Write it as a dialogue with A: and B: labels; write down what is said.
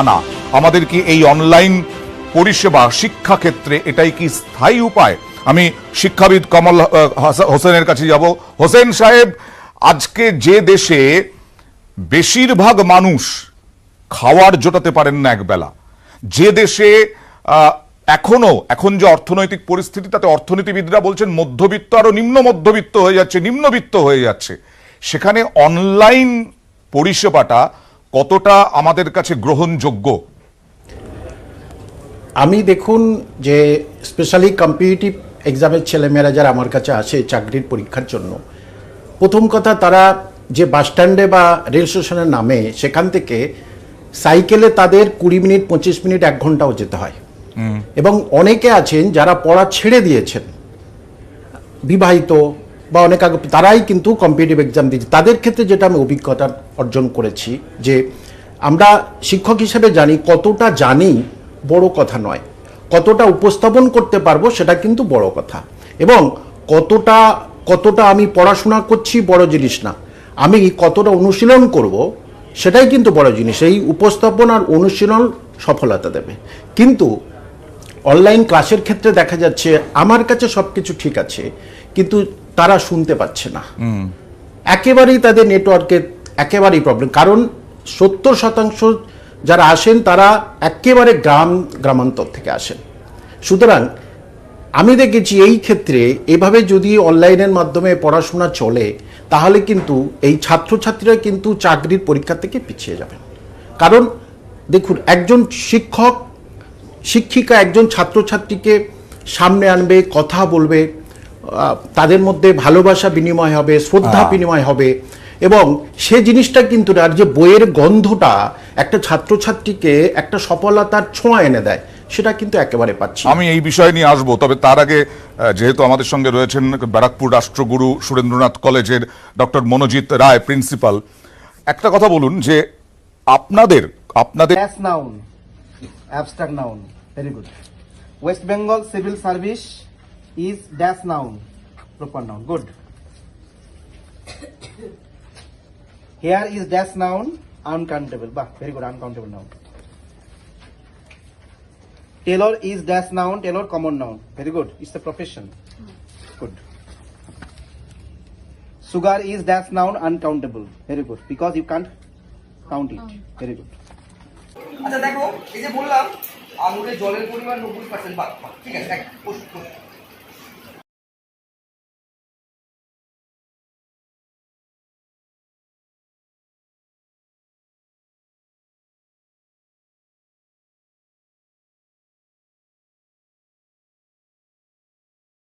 A: আনা। আমাদের কি এই অনলাইন পরিষেবা শিক্ষা ক্ষেত্রে এটাই কি স্থায়ী উপায়? আমি শিক্ষাবিদ কমল হোসেনের কাছে যাব। হোসেন সাহেব, আজকে যে দেশে বেশিরভাগ মানুষ খাওয়ার জোটাতে পারেন না একবেলা, যে দেশে এখনও, এখন যে অর্থনৈতিক পরিস্থিতি, তাতে অর্থনীতিবিদরা বলছেন মধ্যবিত্ত আরও নিম্ন মধ্যবিত্ত হয়ে যাচ্ছে, নিম্নবিত্ত হয়ে যাচ্ছে, সেখানে অনলাইন পরিষেবাটা কতটা আমাদের কাছে গ্রহণযোগ্য?
B: আমি দেখুন যে স্পেশালি কম্পিটিটিভ এক্সামের ছেলেমেয়েরা যারা আমার কাছে আসে চাকরির পরীক্ষার জন্য প্রথম কথা তারা যে বাস স্ট্যান্ডে বা রেল স্টেশনে নামে সেখান থেকে সাইকেলে তাদের কুড়ি মিনিট পঁচিশ মিনিট এক ঘন্টাও যেতে হয়। এবং অনেকে আছেন যারা পড়া ছেড়ে দিয়েছেন। বিবাহিত বা অনেক আগে তারাই কিন্তু কম্পিটিভ এক্সাম দিয়েছে। তাদের ক্ষেত্রে যেটা আমি অভিজ্ঞতা অর্জন করেছি যে আমরা শিক্ষক হিসেবে জানি কতটা জানি বড় কথা নয়। কতটা উপস্থাপন করতে পারব সেটা কিন্তু বড় কথা। এবং কতটা কতটা আমি পড়াশোনা করছি বড় জিনিস না। আমি কতটা অনুশীলন করব সেটাই কিন্তু বড় জিনিস। এই উপস্থাপন আর অনুশীলন সফলতা দেবে। কিন্তু অনলাইন ক্লাসের ক্ষেত্রে দেখা যাচ্ছে আমার কাছে সব কিছু ঠিক আছে। কিন্তু তারা শুনতে পাচ্ছে না। একেবারেই তাদের নেটওয়ার্কের একেবারেই প্রবলেম কারণ সত্তর শতাংশ যারা আসেন তারা একেবারে গ্রাম গ্রামান্তর থেকে আসেন। সুতরাং আমি দেখেছি এই ক্ষেত্রে এভাবে যদি অনলাইনের মাধ্যমে পড়াশোনা চলে তাহলে কিন্তু এই ছাত্রছাত্রীরা কিন্তু চাকরির পরীক্ষা থেকে পিছিয়ে যাবেন। কারণ দেখুন একজন শিক্ষক শিক্ষিকা একজন ছাত্রছাত্রীকে সামনে আনবে কথা বলবে তাদের মধ্যে ভালোবাসা বিনিময় হবে শ্রদ্ধা বিনিময় হবে এবং সে জিনিসটা কিন্তু না, আর যে বইয়ের গন্ধটা একটা ছাত্রছাত্রীকে একটা সফলতার ছোঁয়া এনে দেয় সেটা কিন্তু একেবারে পাচ্ছি
A: আমি এই বিষয় নিয়ে আসব তবে তার আগে যেহেতু আমাদের সঙ্গে রয়েছেন ব্যারাকপুর রাষ্ট্রগুরু সুরেন্দ্রনাথ কলেজের ডক্টর মনোজিৎ রায় প্রিন্সিপাল একটা কথা বলুন যে আপনাদের আপনাদের
C: Dash noun. Abstract noun. Very good. West Bengal Civil Is dash noun. Proper noun. Good. Here is dash noun. Uncountable. Bah, very good. Uncountable noun. Tailor is dash noun. Tailor common noun. Very good. It's a profession. Good. Sugar is dash noun. Uncountable. Very good. Because you can't count it. Very good.
D: আচ্ছা দেখো এই যে বললাম আঙুরে জলের পরিমাণ নব্বই percent বাদ ঠিক আছে।